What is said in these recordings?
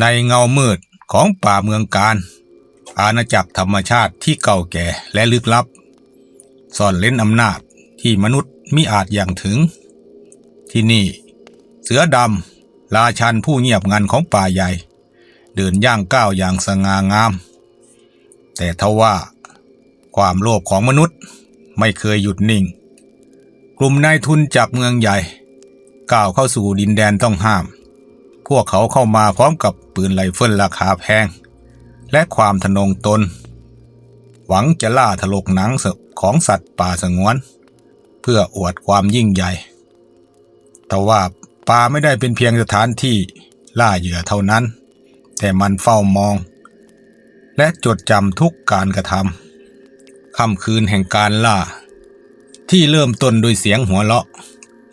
ในเงามืดของป่าเมืองการ อาณาจักรธรรมชาติที่เก่าแก่และลึกลับ ซ่อนเล้นอำนาจที่มนุษย์มิอาจอย่างถึง ที่นี่ เสือดำราชันผู้เงียบงันของป่าใหญ่ เดินย่างก้าวอย่างสง่างาม แต่ทว่าความโลภของมนุษย์ไม่เคยหยุดนิ่ง กลุ่มนายทุนจากเมืองใหญ่ก้าวเข้าสู่ดินแดนต้องห้าม พวกเขาเข้ามาพร้อมกับปืนไรเฟิลราคาแพง และความทะนงตน หวังจะล่าถลกหนังของสัตว์ป่าสงวน เพื่ออวดความยิ่งใหญ่ แต่ว่าป่าไม่ได้เป็นเพียงสถานที่ล่าเหยื่อเท่านั้น แต่มันเฝ้ามอง และจดจำทุกการกระทำค่ำคืนแห่งการล่า ที่เริ่มต้นด้วยเสียงหัวเราะ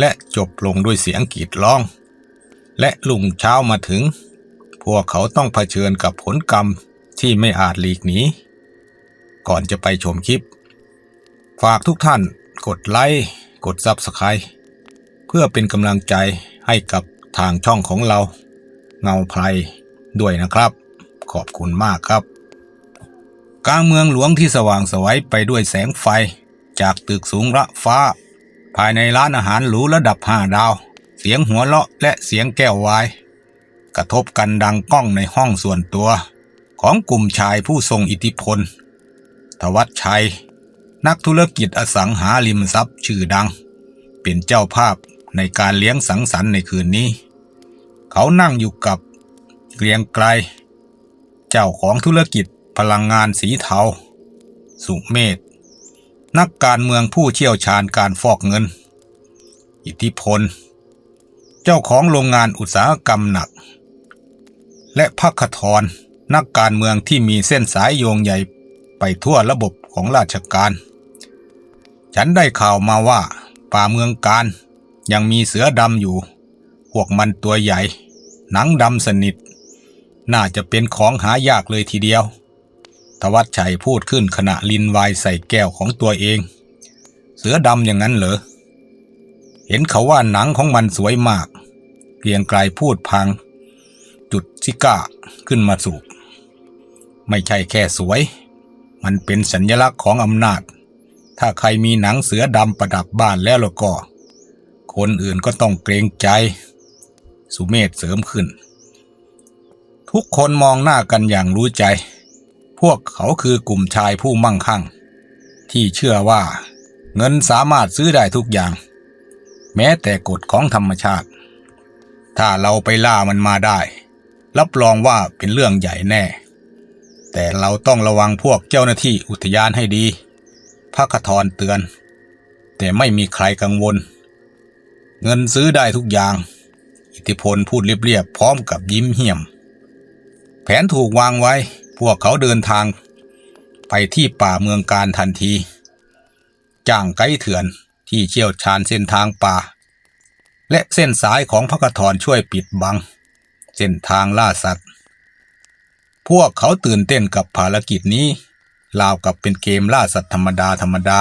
และจบลงด้วยเสียงกรีดร้อง และลุงเช้ามาถึง พวกเขาต้องเผชิญกับผลกรรมที่ไม่อาจหลีกหนีก่อนจะไปชมคลิป ฝากทุกท่านกดไลค์กดซับสไครต์เพื่อเป็นกำลังใจให้กับทางช่องของเรา เงาไพรด้วยนะครับ ขอบคุณมากครับ กลางเมืองหลวงที่สว่างไสวัยไปด้วยแสงไฟ จากตึกสูงระฟ้า ภายในร้านอาหารหรูระดับห้าดาว สียงหัวเราะและเสียงแก้ววาย กระทบกันดังก้องในห้องส่วนตัว ของกลุ่มชายผู้ทรงอิทธิพล ทวัชชัย นักธุรกิจอสังหาริมทรัพย์ชื่อดัง เป็นเจ้าภาพในการเลี้ยงสังสรรค์ในคืนนี้ เขานั่งอยู่กับเกรียงไกรเจ้าของธุรกิจพลังงานสีเทา สุเมธนักการเมืองผู้เชี่ยวชาญการฟอกเงิน อิทธิพล เจ้าของโรงงานอุตสาหกรรมหนัก และพักทรนักการเมืองที่มีเส้นสายโยงใหญ่ไปทั่วระบบของราชการ ฉันได้ข่าวมาว่า ป่าเมืองการยังมีเสือดำอยู่ พวกมันตัวใหญ่ หนังดำสนิท น่าจะเป็นของหายากเลยทีเดียว ทวัชชัยพูดขึ้นขณะลินวน์ใส่แก้วของตัวเอง เสือดำอย่างนั้นเหรอ เห็นเขาว่าหนังของมันสวยมาก เกรียงไกลพูดพัง จุดซิก้าขึ้นมาสูบไม่ใช่แค่สวย มันเป็นสัญลักษณ์ของอำนาจ ถ้าใครมีหนังเสือดำประดับบ้านแล้วล่ะก็ คนอื่นก็ต้องเกรงใจ สุเมธเสริมขึ้น ทุกคนมองหน้ากันอย่างรู้ใจ พวกเขาคือกลุ่มชายผู้มั่งคั่ง ที่เชื่อว่าเงินสามารถซื้อได้ทุกอย่าง แม้แต่กฎของธรรมชาติ ถ้าเราไปล่ามันมาได้ รับรองว่าเป็นเรื่องใหญ่แน่ แต่เราต้องระวังพวกเจ้าหน้าที่อุทยานให้ดีพระคทรเตือน แต่ไม่มีใครกังวล เงินซื้อได้ทุกอย่าง อิทธิพลพูดเรียบๆพร้อมกับยิ้มเหี้ยม แผนถูกวางไว้ พวกเขาเดินทาง ไปที่ป่าเมืองการทันที จ้างไกด์เถื่อน ที่เชี่ยวชาญเส้นทางป่า และเส้นสายของพระกทรช่วยปิดบัง เส้นทางล่าสัตว์ พวกเขาตื่นเต้นกับภารกิจนี้ราวกับเป็นเกมล่าสัตว์ธรรมดาธรรมดา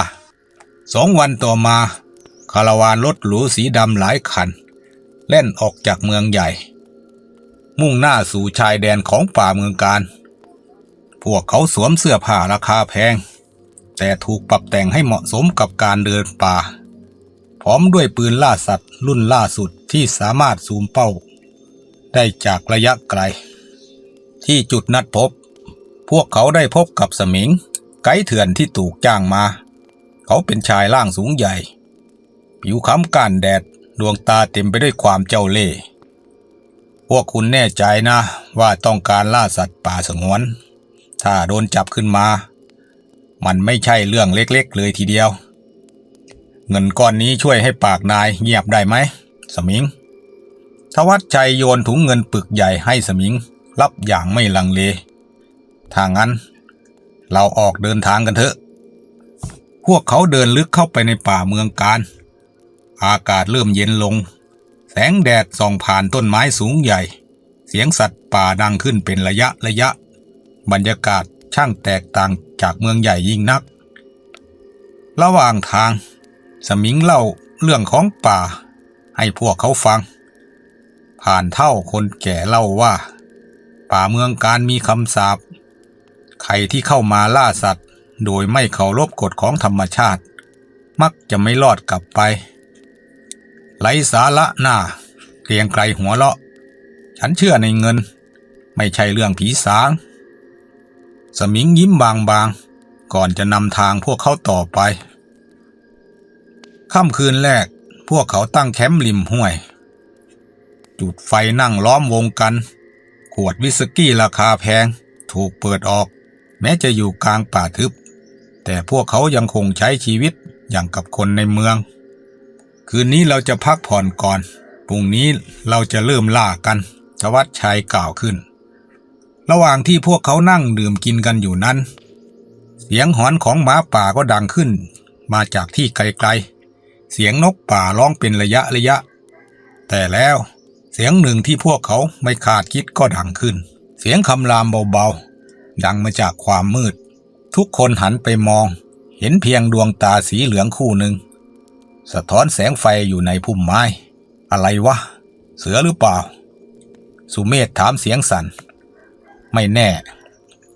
สองวันต่อมาคาราวานรถหรูสีดำหลายคันเล่นออกจากเมืองใหญ่ มุ่งหน้าสู่ชายแดนของป่าเมืองการ พวกเขาสวมเสื้อผ้าราคาแพง แต่ถูกปรับแต่งให้เหมาะสมกับการเดินป่า พร้อมด้วยปืนล่าสัตว์รุ่นล่าสุดที่สามารถซูมเป้า ได้จากระยะไกล ที่จุดนัดพบ พวกเขาได้พบกับสมิง ไกด์เถื่อนที่ถูกจ้างมา เขาเป็นชายร่างสูงใหญ่ ผิวค้ำก้านแดดดวงตาเต็มไปด้วยความเจ้าเล่ห์พวกคุณแน่ใจนะว่าต้องการล่าสัตว์ป่าสงวน ถ้าโดนจับขึ้นมา มันไม่ใช่เรื่องเล็กๆ เลยทีเดียว เงินก้อนนี้ช่วยให้ปากนายเงียบได้ไหม สมิง ทวัชชัยโยนถุงเงินปึกใหญ่ให้สมิง รับอย่างไม่ลังเลถ้างั้น เราออกเดินทางกันเถอะ พวกเขาเดินลึกเข้าไปในป่าเมืองการ อากาศเริ่มเย็นลง แสงแดดส่องผ่านต้นไม้สูงใหญ่ เสียงสัตว์ป่าดังขึ้นเป็นระยะระยะ บรรยากาศช่างแตกต่าง จากเมืองใหญ่ยิ่งนัก ระหว่างทาง สมิงเล่าเรื่องของป่า ให้พวกเขาฟัง ผ่านเท่าคนแก่เล่าว่า ป่าเมืองการมีคำสาปใครที่เข้ามาล่าสัตว์ โดยไม่เคารพกฎของธรรมชาติ มักจะไม่รอดกลับไปไร้สาระหน้าเกรียงไกรหัวเลาะ ฉันเชื่อในเงิน ไม่ใช่เรื่องผีสาง สมิงยิ้มบางๆ ก่อนจะนำทางพวกเขาต่อไป ค่ำคืนแรกพวกเขาตั้งแคมป์ริมห้วย จุดไฟนั่งล้อมวงกัน ขวดวิสกี้ราคาแพง ถูกเปิดออก แม้จะอยู่กลางป่าทึบ แต่พวกเขายังคงใช้ชีวิตอย่างกับคนในเมือง คืนนี้เราจะพักผ่อนก่อนพรุ่งนี้เราจะเริ่มล่ากันทวัชชัยกล่าวขึ้น ระหว่างที่พวกเขานั่งดื่มกินกันอยู่นั้น เสียงหอนของหมาป่าก็ดังขึ้น มาจากที่ไกลๆ เสียงนกป่าร้องเป็นระยะระยะ แต่แล้วเสียงหนึ่งที่พวกเขาไม่คาดคิดก็ดังขึ้น เสียงคำรามเบาๆ ดังมาจากความมืด ทุกคนหันไปมอง เห็นเพียงดวงตาสีเหลืองคู่หนึ่ง สะท้อนแสงไฟอยู่ในพุ่มไม้ อะไรวะ เสือหรือเปล่า สุเมธถามเสียงสัน่น ไม่แน่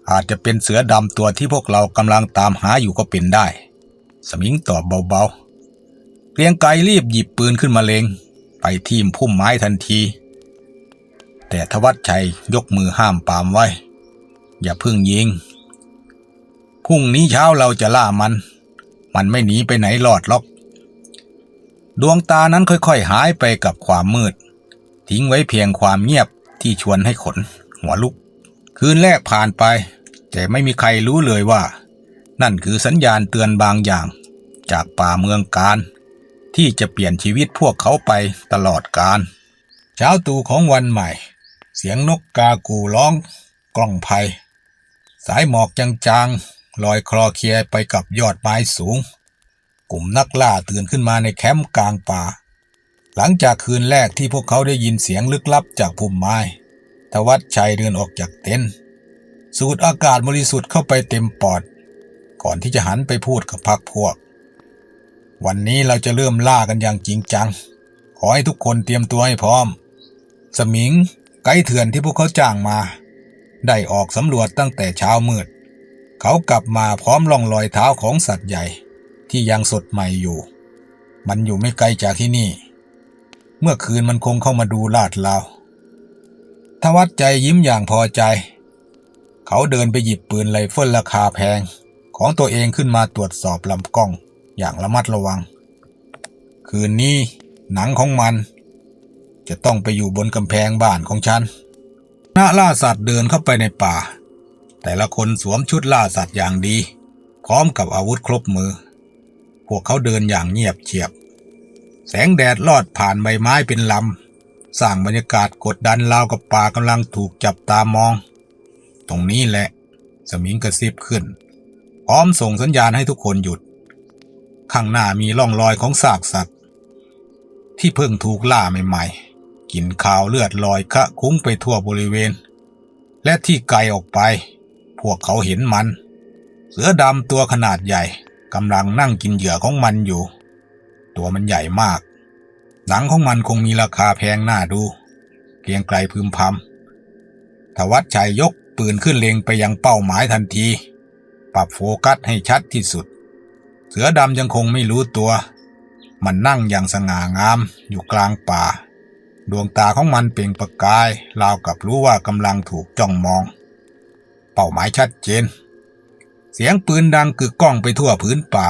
อาจจะเป็นเสือดำตัวที่พวกเรากำลังตามหาอยู่ก็เป็นได้ สมิงตอบเบาๆ เกรียงไกรรีบหยิบปืนขึ้นมาเลงไปทีมพุ่มไม้ทันที แต่ทวัชชัยยกมือห้ามปามไว้ อย่าพึ่งยิงพรุ่งนี้เช้าเราจะล่ามัน มันไม่หนีไปไหนหลอดล็อก ดวงตานั้นค่อยๆหายไปกับความมืด ทิ้งไว้เพียงความเงียบที่ชวนให้ขน หัวลุก คืนแรกผ่านไป แต่ไม่มีใครรู้เลยว่า นั่นคือสัญญาณเตือนบางอย่าง จากป่าเมืองการ ที่จะเปลี่ยนชีวิตพวกเขาไปตลอดกาลเช้าตู่ของวันใหม่ เสียงนกกากูร้อง กล้องภัยสายหมอกจางๆลอยคลอเคลียไปกับยอดไม้สูง กลุ่มนักล่าตื่นขึ้นมาในแคมป์กลางป่า หลังจากคืนแรกที่พวกเขาได้ยินเสียงลึกลับจากพุ่มไม้ วัชชัยเดินออกจากเต็นท์สูดอากาศบริสุทธิ์เข้าไปเต็มปอด ก่อนที่จะหันไปพูดกับพักพวก วันนี้เราจะเริ่มล่ากันอย่างจริงจัง ขอให้ทุกคนเตรียมตัวให้พร้อม สมิง ไกด์เถื่อนที่พวกเขาจ้างมา ได้ออกสำรวจตั้งแต่เช้ามืด เขากลับมาพร้อมร่องรอยเท้าของสัตว์ใหญ่ ที่ยังสดใหม่อยู่ มันอยู่ไม่ไกลจากที่นี่ เมื่อคืนมันคงเข้ามาดูลาดเรา ทวัดใจยิ้มอย่างพอใจ เขาเดินไปหยิบปืนไรเฟิลราคาแพง ของตัวเองขึ้นมาตรวจสอบลำกล้องอย่างระมัดระวัง คืนนี้หนังของมัน จะต้องไปอยู่บนกำแพงบ้านของฉันณล่าสัตว์เดินเข้าไปในป่า แต่ละคนสวมชุดล่าสัตว์อย่างดี พร้อมกับอาวุธครบมือ พวกเขาเดินอย่างเงียบเฉียบ แสงแดดลอดผ่านใบไม้เป็นลำ สร้างบรรยากาศกดดันราวกับป่ากำลังถูกจับตามอง ตรงนี้แหละ สมิงกระซิบขึ้น พร้อมส่งสัญญาณให้ทุกคนหยุด ข้างหน้ามีร่องรอยของซากสัตว์ ที่เพิ่งถูกล่าใหม่ๆกลิ่นคาวเลือดลอยคะคุ้งไปทั่วบริเวณ และที่ไกลออกไป พวกเขาเห็นมัน เสือดำตัวขนาดใหญ่กำลังนั่งกินเหยื่อของมันอยู่ ตัวมันใหญ่มาก หนังของมันคงมีราคาแพงน่าดู เกียงไกลพึมพำทวัดชัยยกปืนขึ้นเล็งไปยังเป้าหมายทันที ปรับโฟกัสให้ชัดที่สุด เสือดำยังคงไม่รู้ตัว มันนั่งอย่างสง่างามอยู่กลางป่า ดวงตาของมันเปล่งประกาย ราวกับรู้ว่ากำลังถูกจ้องมอง เป้าหมายชัดเจน เสียงปืนดังกึกก้องไปทั่วพื้นป่า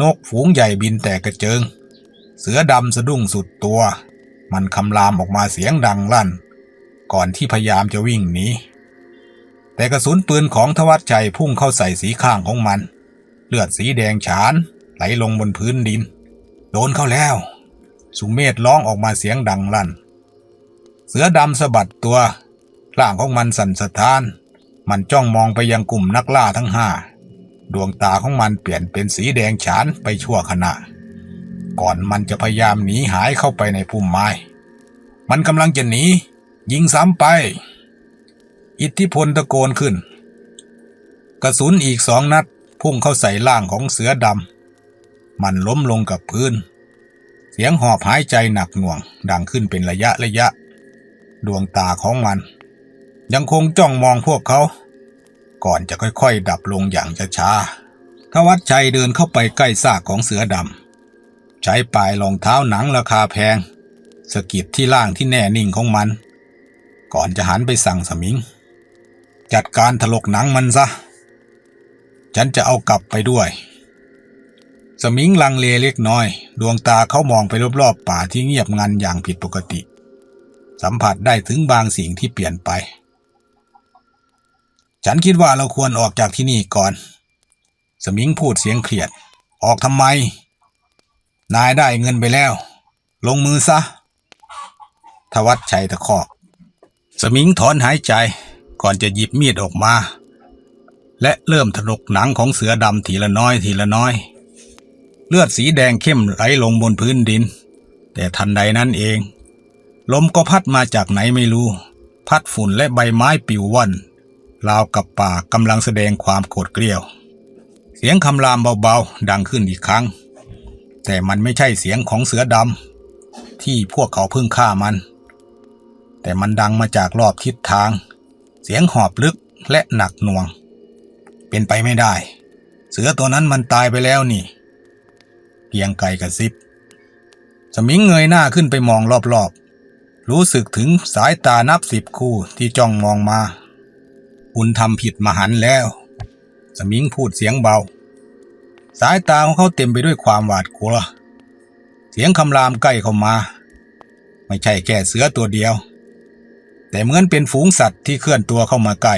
นกฝูงใหญ่บินแตกกระเจิง เสือดำสะดุ้งสุดตัว มันคำรามออกมาเสียงดังลั่น ก่อนที่พยายามจะวิ่งหนีแต่กระสุนปืนของทวัชชัยพุ่งเข้าใส่สีข้างของมัน เลือดสีแดงฉาน ไหลลงบนพื้นดิน โดนเข้าแล้ว สุเมธร้องออกมาเสียงดังลั่น เสือดำสะบัดตัวร่างของมันสั่นสะท้าน มันจ้องมองไปยังกลุ่มนักล่าทั้งห้า ดวงตาของมันเปลี่ยนเป็นสีแดงฉานไปชั่วขณะ ก่อนมันจะพยายามหนีหายเข้าไปในพุ่มไม้ มันกำลังจะหนี ยิงซ้ำไป อิทธิพลตะโกนขึ้น กระสุนอีกสองนัด พุ่งเข้าใส่ร่างของเสือดำ มันล้มลงกับพื้น เสียงหอบหายใจหนักหน่วง ดังขึ้นเป็นระยะระยะ ดวงตาของมัน ยังคงจ้องมองพวกเขา ก่อนจะค่อยๆ ดับลงอย่างช้าๆทวัชชัยเดินเข้าไปใกล้ซากของเสือดำ ใช้ปลายรองเท้าหนังราคาแพงสะกิดที่ล่างที่แน่นิ่งของมัน ก่อนจะหันไปสั่งสมิง จัดการถลกหนังมันซะ ฉันจะเอากลับไปด้วย สมิงลังเลเล็กน้อย ดวงตาเขามองไปรอบๆป่าที่เงียบงันอย่างผิดปกติ สัมผัสได้ถึงบางสิ่งที่เปลี่ยนไป ฉันคิดว่าเราควรออกจากที่นี่ก่อน สมิงพูดเสียงเครียด ออกทำไม นายได้เงินไปแล้ว ลงมือซะ ทวัดชัยตะคอก สมิงถอนหายใจก่อนจะหยิบมีดออกมา และเริ่มถลกหนังของเสือดำทีละน้อยทีละน้อย เลือดสีแดงเข้มไหลลงบนพื้นดิน แต่ทันใดนั้นเอง ลมก็พัดมาจากไหนไม่รู้ พัดฝุ่นและใบไม้ปิวว่อนราวกับป่ากำลังแสดงความโกรธเกรี้ยว เสียงคำรามเบาๆ ดังขึ้นอีกครั้ง แต่มันไม่ใช่เสียงของเสือดำที่พวกเขาเพิ่งฆ่ามัน แต่มันดังมาจากรอบทิศทาง เสียงหอบลึกและหนักหน่วง เป็นไปไม่ได้ เสือตัวนั้นมันตายไปแล้วนี่ เกียงไก่กระซิบ สมิงเงยหน้าขึ้นไปมองรอบๆ รู้สึกถึงสายตานับสิบคู่ที่จ้องมองมา คุณทำผิดมหันต์แล้ว สมิงพูดเสียงเบา สายตาของเขาเต็มไปด้วยความหวาดกลัว เสียงคำรามใกล้เข้ามา ไม่ใช่แค่เสือตัวเดียว แต่เหมือนเป็นฝูงสัตว์ที่เคลื่อนตัวเข้ามาใกล้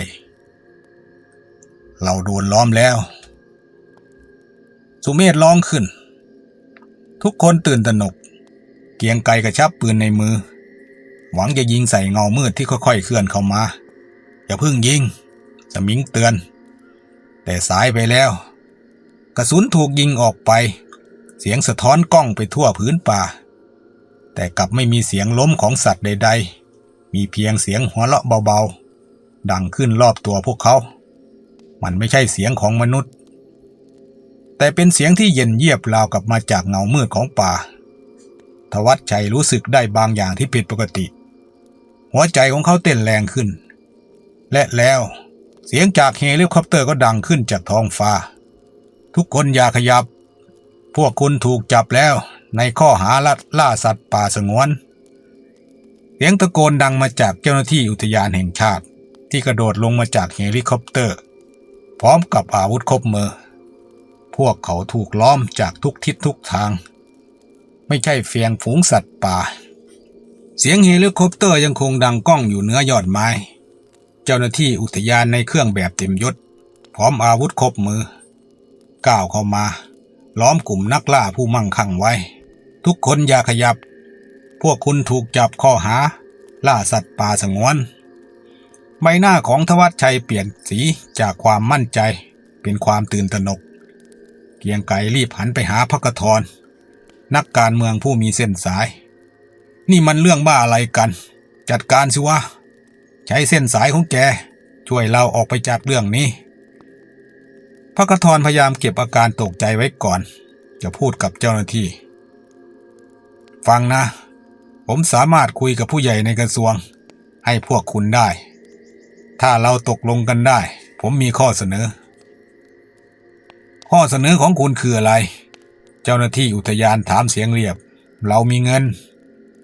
เราโดนล้อมแล้ว สุเมธร้องขึ้น ทุกคนตื่นตระหนก เกียงไกกระชับปืนในมือ หวังจะยิงใส่เงามืดที่ค่อยๆเคลื่อนเข้ามา อย่าเพิ่งยิงสมิงเตือน แต่สายไปแล้ว กระสุนถูกยิงออกไป เสียงสะท้อนกล้องไปทั่วพื้นป่า แต่กลับไม่มีเสียงล้มของสัตว์ใด ๆ มีเพียงเสียงหัวเราะเบาๆ ดังขึ้นรอบตัวพวกเขา มันไม่ใช่เสียงของมนุษย์ แต่เป็นเสียงที่เย็นเยียบราวกับมาจากเงามืดของป่า ทวัชชัยรู้สึกได้บางอย่างที่ผิดปกติ หัวใจของเขาเต้นแรงขึ้น และแล้วเสียงจากเฮลิคอปเตอร์ก็ดังขึ้นจากท้องฟ้า ทุกคนอย่าขยับ พวกคุณถูกจับแล้วในข้อหาลัดล่าสัตว์ป่าสงวน เสียงตะโกนดังมาจากเจ้าหน้าที่อุทยานแห่งชาติ ที่กระโดดลงมาจากเฮลิคอปเตอร์ พร้อมกับอาวุธครบมือ พวกเขาถูกล้อมจากทุกทิศทุกทาง ไม่ใช่เฟียงฝูงสัตว์ป่า เสียงเฮลิคอปเตอร์ยังคงดังก้องอยู่เหนือยอดไม้ เจ้าหน้าที่อุทยานในเครื่องแบบเต็มยศ พร้อมอาวุธครบมือ ก้าวเข้ามา ล้อมกลุ่มนักล่าผู้มั่งคั่งไว้ ทุกคนอย่าขยับ พวกคุณถูกจับข้อหา ล่าสัตว์ป่าสงวน ใบหน้าของทวัชชัยเปลี่ยนสีจากความมั่นใจ เป็นความตื่นตระหนก เกียงไก่รีบหันไปหาพักทรนักการเมืองผู้มีเส้นสาย นี่มันเรื่องบ้าอะไรกัน จัดการสิวะ ใช้เส้นสายของแก ช่วยเราออกไปจากเรื่องนี้ พักทรพยายามเก็บอาการตกใจไว้ก่อน จะพูดกับเจ้าหน้าที่ ฟังนะ ผมสามารถคุยกับผู้ใหญ่ในกระทรวง ให้พวกคุณได้ ถ้าเราตกลงกันได้ ผมมีข้อเสนอ ข้อเสนอของคุณคืออะไร เจ้าหน้าที่อุทยานถามเสียงเรียบ เรามีเงิน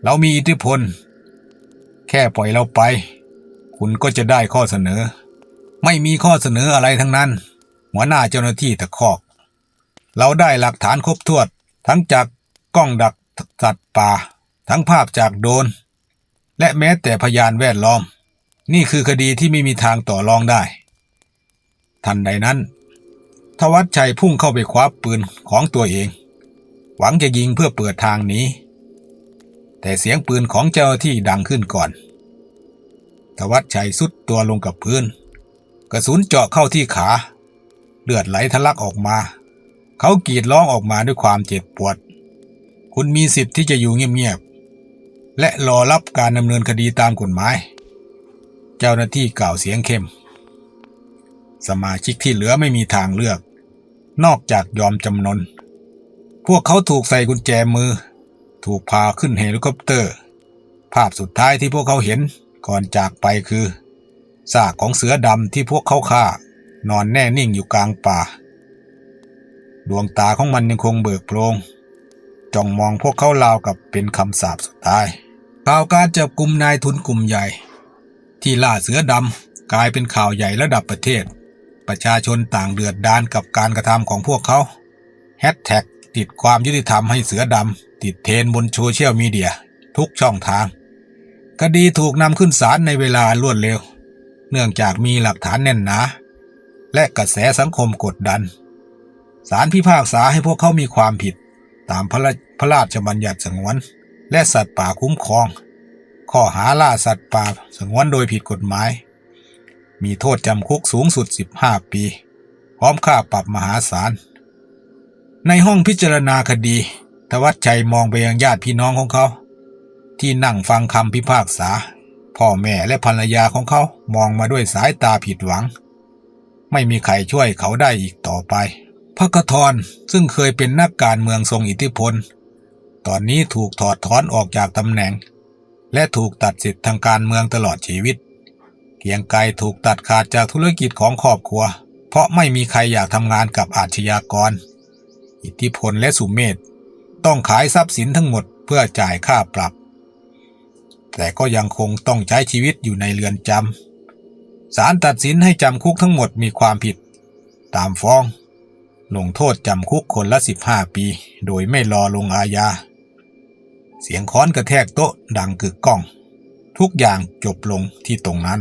เรามีอิทธิพล แค่ปล่อยเราไป คุณก็จะได้ข้อเสนอ ไม่มีข้อเสนออะไรทั้งนั้น หัวหน้าเจ้าหน้าที่ตะคอก เราได้หลักฐานครบถ้วนทั้งจากกล้องดักสัตว์ป่า ทั้งภาพจากโดรนและแม้แต่พยานแวดล้อม นี่คือคดีที่ไม่มีทางต่อรองได้ ทันใดนั้น ทวัชชัยพุ่งเข้าไปคว้าปืนของตัวเอง หวังจะยิงเพื่อเปิดทางหนีแต่เสียงปืนของเจ้าหน้าที่ดังขึ้นก่อน ทวัชชัยสุดตัวลงกับพื้น กระสุนเจาะเข้าที่ขา เลือดไหลทะลักออกมา เขากรีดร้องออกมาด้วยความเจ็บปวด คุณมีสิทธิ์ที่จะอยู่เงียบๆ และรอรับการดำเนินคดีตามกฎหมาย เจ้าหน้าที่กล่าวเสียงเข้ม สมาชิกที่เหลือไม่มีทางเลือก นอกจากยอมจำนน พวกเขาถูกใส่กุญแจมือ ถูกพาขึ้นเฮลิคอปเตอร์ ภาพสุดท้ายที่พวกเขาเห็นก่อนจากไปคือซากของเสือดำที่พวกเขาฆ่า นอนแน่นิ่งอยู่กลางป่า ดวงตาของมันยังคงเบิกโพลงจ้องมองพวกเขาราวกับเป็นคำสาปสุดท้ายข่าวการจับกลุ่มนายทุนกลุ่มใหญ่ ที่ล่าเสือดำกลายเป็นข่าวใหญ่ระดับประเทศ ประชาชนต่างเดือดดานกับการกระทำของพวกเขาแฮชแท็กติดความยุติธรรมให้เสือดำติดเทนบนโซเชียลมีเดีย ทุกช่องทาง คดีถูกนำขึ้นศาลในเวลารวดเร็ว เนื่องจากมีหลักฐานแน่นหนา และกระแสสังคมกดดัน ศาลพิพากษาให้พวกเขามีความผิด ตามพระราพระราชบัญญัติสงวน และสัตว์ป่าคุ้มครอง ข้อหาล่าสัตว์ป่าสงวนโดยผิดกฎหมาย มีโทษจำคุกสูงสุด 15 ปี พร้อมค่าปรับมหาศาล ในห้องพิจารณาคดี ทวัชชัยมองไปยังญาติพี่น้องของเขา ที่นั่งฟังคำพิพากษา พ่อแม่และภรรยาของเขามองมาด้วยสายตาผิดหวัง ไม่มีใครช่วยเขาได้อีกต่อไปพระกทรซึ่งเคยเป็นนักการเมืองทรงอิทธิพล ตอนนี้ถูกถอดถอนออกจากตำแหน่ง และถูกตัดสิทธิ์ทางการเมืองตลอดชีวิต เกียงไกรถูกตัดขาดจากธุรกิจของครอบครัว เพราะไม่มีใครอยากทำงานกับอาชญากร อิทธิพลและสุเมธต้องขายทรัพย์สินทั้งหมดเพื่อจ่ายค่าปรับ แต่ก็ยังคงต้องใช้ชีวิตอยู่ในเรือนจำ ศาลตัดสินให้จำคุกทั้งหมดมีความผิด ตามฟ้อง ลงโทษจำคุกคนละ 15 ปี โดยไม่รอลงอาญา เสียงค้อนกระแทกโต๊ะดังกึกก้อง ทุกอย่างจบลงที่ตรงนั้น